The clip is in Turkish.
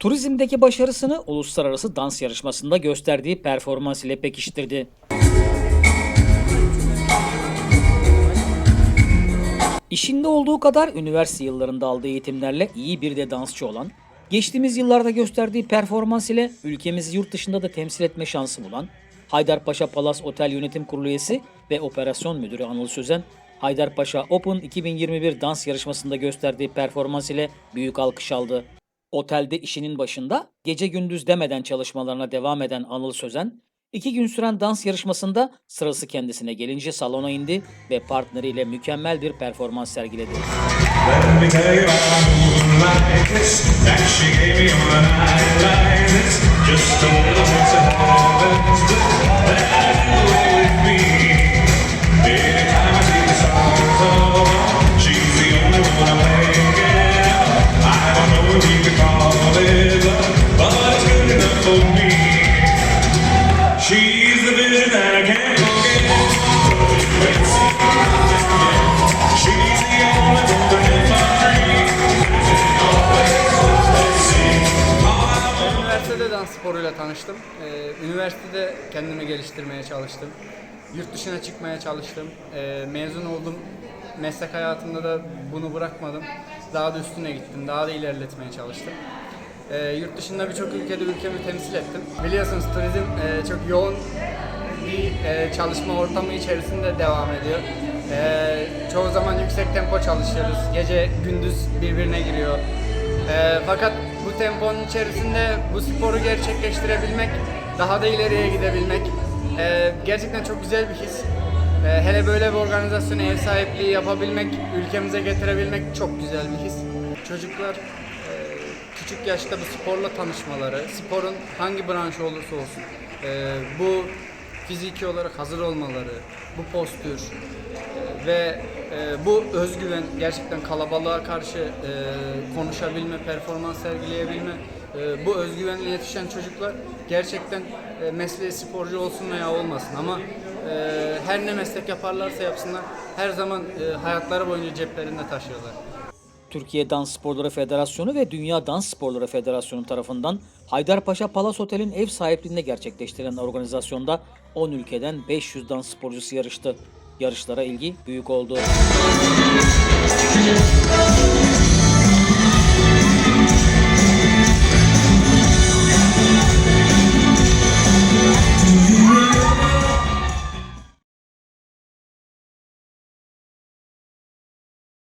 Turizmdeki başarısını uluslararası dans yarışmasında gösterdiği performans ile pekiştirdi. İşinde olduğu kadar üniversite yıllarında aldığı eğitimlerle iyi bir de dansçı olan, geçtiğimiz yıllarda gösterdiği performans ile ülkemizi yurt dışında da temsil etme şansı bulan, Haydarpaşa Palas Otel Yönetim Kurulu üyesi ve Operasyon Müdürü Anıl Sözen, Haydarpaşa Open 2021 dans yarışmasında gösterdiği performans ile büyük alkış aldı. Otelde işinin başında gece gündüz demeden çalışmalarına devam eden Anıl Sözen, iki gün süren dans yarışmasında sırası kendisine gelince salona indi ve partneriyle mükemmel bir performans sergiledi. Dans sporuyla tanıştım. Ee, üniversitede kendimi geliştirmeye çalıştım. Yurt dışına çıkmaya çalıştım. Ee, mezun oldum. Meslek hayatımda da bunu bırakmadım. Daha da üstüne gittim. Daha da ilerletmeye çalıştım. Ee, yurt dışında birçok ülkede ülkemi temsil ettim. Biliyorsunuz turizm e, çok yoğun bir e, çalışma ortamı içerisinde devam ediyor. Ee, çoğu zaman yüksek tempo çalışıyoruz. Gece gündüz birbirine giriyor. Ee, fakat bu temponun içerisinde bu sporu gerçekleştirebilmek, daha da ileriye gidebilmek e, gerçekten çok güzel bir his. E, hele böyle bir organizasyona ev sahipliği yapabilmek, ülkemize getirebilmek çok güzel bir his. Çocuklar e, küçük yaşta bu sporla tanışmaları, sporun hangi branşı olursa olsun, e, bu fiziki olarak hazır olmaları, bu postür e, ve e, bu özgüven gerçekten kalabalığa karşı e, konuşabilme, performans sergileyebilme, e, bu özgüvenle yetişen çocuklar gerçekten e, mesleği sporcu olsun veya olmasın ama e, her ne meslek yaparlarsa yapsınlar her zaman e, hayatları boyunca ceplerinde taşıyorlar. Türkiye Dans Sporları Federasyonu ve Dünya Dans Sporları Federasyonu tarafından Haydarpaşa Palas Otel'in ev sahipliğinde gerçekleştirilen organizasyonda 10 ülkeden 500 dans sporcusu yarıştı yarışlara ilgi büyük oldu.